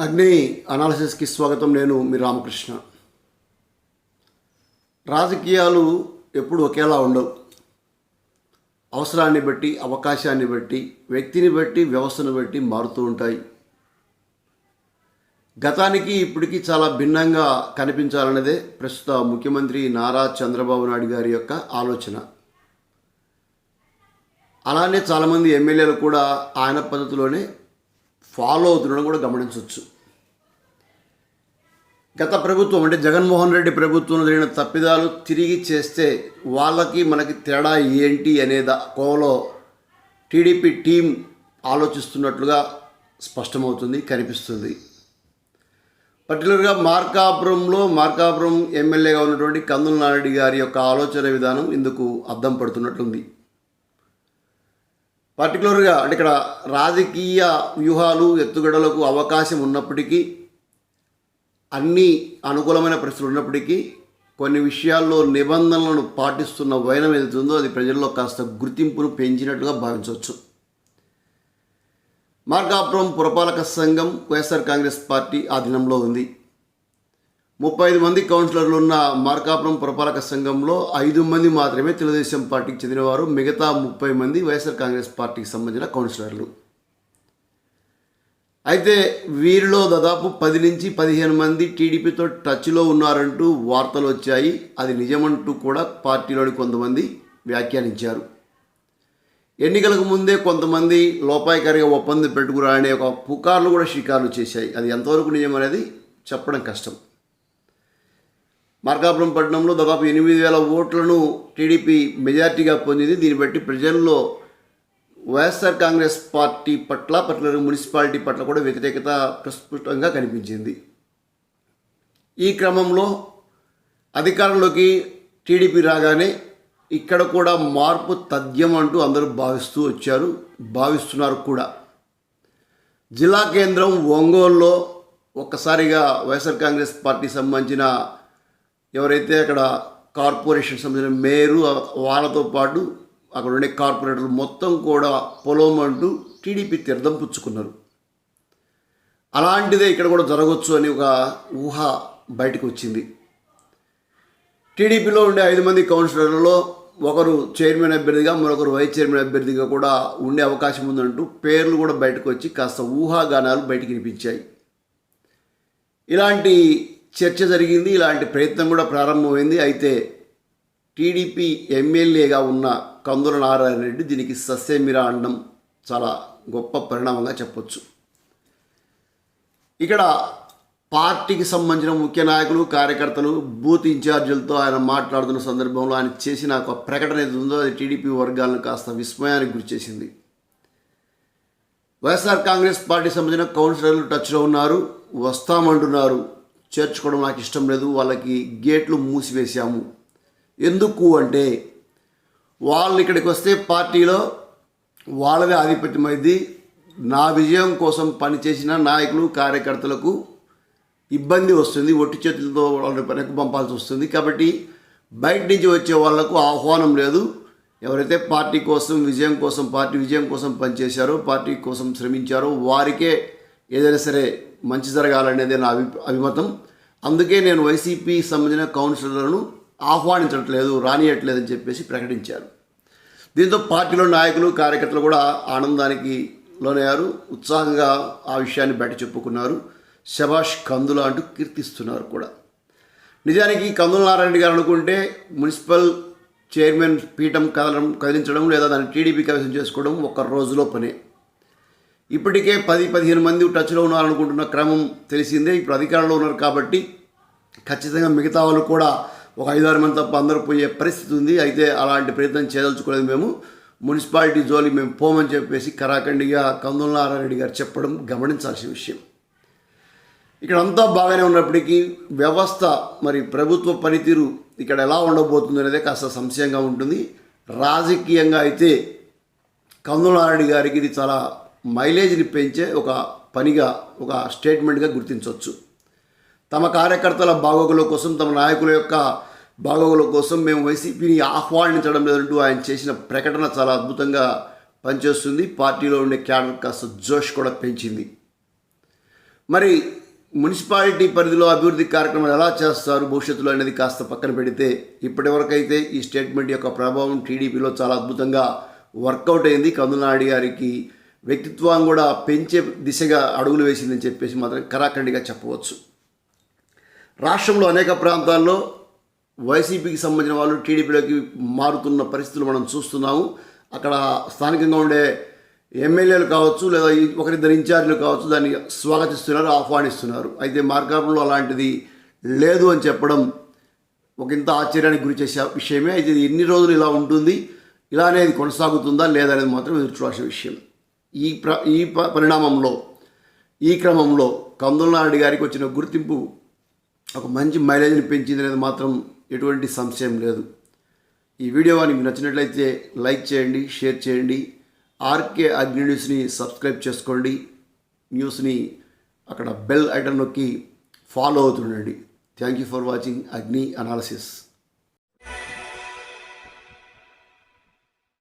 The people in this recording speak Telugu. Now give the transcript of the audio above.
అగ్ని అనాలిసిస్కి స్వాగతం నేను మీ రామకృష్ణ. రాజకీయాలు ఎప్పుడు ఒకేలా ఉండవు. అవసరాన్ని బట్టి అవకాశాన్ని బట్టి వ్యక్తిని బట్టి వ్యవస్థను బట్టి మారుతూ ఉంటాయి. గతానికి ఇప్పటికీ చాలా భిన్నంగా కనిపించాలన్నదే ప్రస్తుత ముఖ్యమంత్రి నారా చంద్రబాబు నాయుడు గారి యొక్క ఆలోచన. అలానే చాలామంది ఎమ్మెల్యేలు కూడా ఆయన పద్ధతిలోనే ఫాలో అవుతుండడం కూడా గమనించవచ్చు. గత ప్రభుత్వం అంటే జగన్మోహన్ రెడ్డి ప్రభుత్వం జరిగిన తప్పిదాలు తిరిగి చేస్తే వాళ్ళకి మనకి తేడా ఏంటి అనే కోలో కోవలో టీడీపీ టీం ఆలోచిస్తున్నట్లుగా స్పష్టమవుతుంది కనిపిస్తుంది. పర్టికులర్గా మార్కాపురంలో మార్కాపురం ఎమ్మెల్యేగా ఉన్నటువంటి కందుల నారెడ్డి గారి యొక్క ఆలోచన విధానం ఇందుకు అద్దం పడుతున్నట్లుంది. పర్టికులర్గా అంటే ఇక్కడ రాజకీయ వ్యూహాలు ఎత్తుగడలకు అవకాశం ఉన్నప్పటికీ అన్ని అనుకూలమైన పరిస్థితులు ఉన్నప్పటికీ కొన్ని విషయాల్లో నిబంధనలను పాటిస్తున్న వైనం ఏదైతుందో అది ప్రజల్లో కాస్త గుర్తింపును పెంచినట్టుగా భావించవచ్చు. మార్గాపురం పురపాలక సంఘం వైఎస్ఆర్ కాంగ్రెస్ పార్టీ ఆధీనంలో ఉంది. ముప్పై ఐదు మంది కౌన్సిలర్లు ఉన్న మార్కాపురం పురపాలక సంఘంలో ఐదు మంది మాత్రమే తెలుగుదేశం పార్టీకి చెందినవారు మిగతా ముప్పై మంది వైఎస్ఆర్ కాంగ్రెస్ పార్టీకి సంబంధించిన కౌన్సిలర్లు. అయితే వీరిలో దాదాపు పది నుంచి పదిహేను మంది టీడీపీతో టచ్లో ఉన్నారంటూ వార్తలు వచ్చాయి. అది నిజమంటూ కూడా పార్టీలోని కొంతమంది వ్యాఖ్యానించారు. ఎన్నికలకు ముందే కొంతమంది లోపాయకారిగా ఒప్పందం పెట్టుకురా అనే ఒక పుకార్లు కూడా షికార్లు చేశాయి. అది ఎంతవరకు నిజం అనేది చెప్పడం కష్టం. మార్కాపురం పట్టణంలో దాదాపు ఎనిమిది వేల ఓట్లను టీడీపీ మెజార్టీగా పొందింది. దీన్ని బట్టి ప్రజల్లో వైఎస్ఆర్ కాంగ్రెస్ పార్టీ పట్ల పర్టికులర్ మున్సిపాలిటీ పట్ల కూడా వ్యతిరేకత ప్రస్ఫుటంగా కనిపించింది. ఈ క్రమంలో అధికారంలోకి టీడీపీ రాగానే ఇక్కడ కూడా మార్పు తథ్యం అంటూ అందరూ భావిస్తూ వచ్చారు భావిస్తున్నారు కూడా. జిల్లా కేంద్రం ఒంగోలులో ఒక్కసారిగా వైఎస్ఆర్ కాంగ్రెస్ పార్టీ సంబంధించిన ఎవరైతే అక్కడ కార్పొరేషన్ సంబంధించిన మేయరు వాళ్ళతో పాటు అక్కడ ఉండే కార్పొరేటర్లు మొత్తం కూడా పొలం అంటూ టీడీపీ తీర్థం పుచ్చుకున్నారు. అలాంటిదే ఇక్కడ కూడా జరగవచ్చు అని ఒక ఊహ బయటకు వచ్చింది. టీడీపీలో ఉండే ఐదు మంది కౌన్సిలర్లలో ఒకరు చైర్మన్ అభ్యర్థిగా మరొకరు వైస్ చైర్మన్ అభ్యర్థిగా కూడా ఉండే అవకాశం ఉందంటూ పేర్లు కూడా బయటకు వచ్చి కాస్త ఊహాగానాలు బయటికి వినిపించాయి. ఇలాంటి చర్చ జరిగింది. ఇలాంటి ప్రయత్నం కూడా ప్రారంభమైంది. అయితే టీడీపీ ఎమ్మెల్యేగా ఉన్న కందుల నారాయణ రెడ్డి దీనికి సస్యమిరా అనడం చాలా గొప్ప పరిణామంగా చెప్పొచ్చు. ఇక్కడ పార్టీకి సంబంధించిన ముఖ్య నాయకులు కార్యకర్తలు బూత్ ఇన్ఛార్జీలతో ఆయన మాట్లాడుతున్న సందర్భంలో ఆయన చేసిన ఒక ప్రకటన ఏది ఉందో అది టీడీపీ వర్గాలను కాస్త విస్మయానికి గురిచేసింది వైఎస్ఆర్ కాంగ్రెస్ పార్టీ సంబంధించిన కౌన్సిలర్లు టచ్లో ఉన్నారు వస్తామంటున్నారు. చేర్చుకోవడం నాకు ఇష్టం లేదు. వాళ్ళకి గేట్లు మూసివేశాము. ఎందుకు అంటే వాళ్ళు ఇక్కడికి వస్తే పార్టీలో వాళ్ళదే ఆధిపత్యమైంది. నా విజయం కోసం పనిచేసిన నాయకులు కార్యకర్తలకు ఇబ్బంది వస్తుంది. ఒట్టి చేతులతో వాళ్ళని పనికి పంపాల్సి వస్తుంది. కాబట్టి బయట నుంచి వచ్చే వాళ్ళకు ఆహ్వానం లేదు. ఎవరైతే పార్టీ కోసం విజయం కోసం పార్టీ విజయం కోసం పనిచేశారో పార్టీ కోసం శ్రమించారో వారికే ఏదైనా సరే మంచి జరగాలనేది నా అభి అభిమతం. అందుకే నేను వైసీపీ సంబంధించిన కౌన్సిలర్లను ఆహ్వానించట్లేదు రానియట్లేదు అని చెప్పేసి ప్రకటించారు. దీంతో పార్టీలో నాయకులు కార్యకర్తలు కూడా ఆనందానికి లోనయ్యారు ఉత్సాహంగా ఆ విషయాన్ని బయట చెప్పుకున్నారు. శభాష్ కందుల అంటూ కీర్తిస్తున్నారు కూడా. నిజానికి కందుల నారాయణ గారు అనుకుంటే మున్సిపల్ చైర్మన్ పీఠం కదలం కదిలించడం లేదా దాన్ని టీడీపీ కైవసం చేసుకోవడం ఒక రోజులో పనే. ఇప్పటికే పది పదిహేను మంది టచ్లో ఉన్నారనుకుంటున్న క్రమం తెలిసిందే. ఇప్పుడు అధికారంలో ఉన్నారు కాబట్టి ఖచ్చితంగా మిగతా వాళ్ళు కూడా ఒక ఐదారు మంది తప్ప అందరూ పోయే పరిస్థితి ఉంది. అయితే అలాంటి ప్రయత్నం చేయదలుచుకోలేదు మేము. మున్సిపాలిటీ జోలి మేము పోమని చెప్పేసి కరాఖండిగా కందుల నారాయణ గారు చెప్పడం గమనించాల్సిన విషయం. ఇక్కడ అంతా బాగానే ఉన్నప్పటికీ వ్యవస్థ మరి ప్రభుత్వ పనితీరు ఇక్కడ ఎలా ఉండబోతుంది అనేది కాస్త సంశయంగా ఉంటుంది. రాజకీయంగా అయితే కందులారెడ్డి గారికి ఇది చాలా మైలేజ్ని పెంచే ఒక పనిగా ఒక స్టేట్మెంట్గా గుర్తించవచ్చు తమ కార్యకర్తల బాగోగుల కోసం తమ నాయకుల యొక్క బాగోగుల కోసం మేము వైసీపీని ఆహ్వానించడం లేదంటూ ఆయన చేసిన ప్రకటన చాలా అద్భుతంగా పనిచేస్తుంది. పార్టీలో ఉండే క్యాడర్ కాస్త జోష్ కూడా పెంచింది. మరి మున్సిపాలిటీ పరిధిలో అభివృద్ధి కార్యక్రమాలు ఎలా చేస్తారు భవిష్యత్తులో అనేది కాస్త పక్కన పెడితే ఇప్పటివరకైతే ఈ స్టేట్మెంట్ యొక్క ప్రభావం టీడీపీలో చాలా అద్భుతంగా వర్కౌట్ అయింది. కందునాడి గారికి వ్యక్తిత్వం కూడా పెంచే దిశగా అడుగులు వేసిందని చెప్పేసి మాత్రం కరాఖండిగా చెప్పవచ్చు. రాష్ట్రంలో అనేక ప్రాంతాల్లో వైసీపీకి సంబంధించిన వాళ్ళు టీడీపీలోకి మారుతున్న పరిస్థితులు మనం చూస్తున్నాము. అక్కడ స్థానికంగా ఉండే ఎమ్మెల్యేలు కావచ్చు లేదా ఒకరిద్దరు ఇన్ఛార్జీలు కావచ్చు దాన్ని స్వాగతిస్తున్నారు ఆహ్వానిస్తున్నారు. అయితే మార్కాపురంలో అలాంటిది లేదు అని చెప్పడం ఒక ఇంత ఆశ్చర్యానికి గురి చేసే విషయమే. అయితే ఇది ఎన్ని రోజులు ఇలా ఉంటుంది? ఇలానే ఇది కొనసాగుతుందా లేదా అనేది మాత్రం ఎదురు చూడాల్సిన విషయం. ఈ ప్ర ఈ ప- పరిణామంలో ఈ క్రమంలో కందులనాయుడు గారికి వచ్చిన గుర్తింపు ఒక మంచి మైలేజ్ని పెంచింది అనేది మాత్రం ఎటువంటి సంశయం లేదు. ఈ వీడియో కానీ మీకు నచ్చినట్లయితే లైక్ చేయండి షేర్ చేయండి ఆర్కే అగ్ని న్యూస్ని సబ్స్క్రైబ్ చేసుకోండి న్యూస్ని అక్కడ బెల్ ఐటన్ నొక్కి follow అవుతుండండి. Thank you for watching Agni analysis.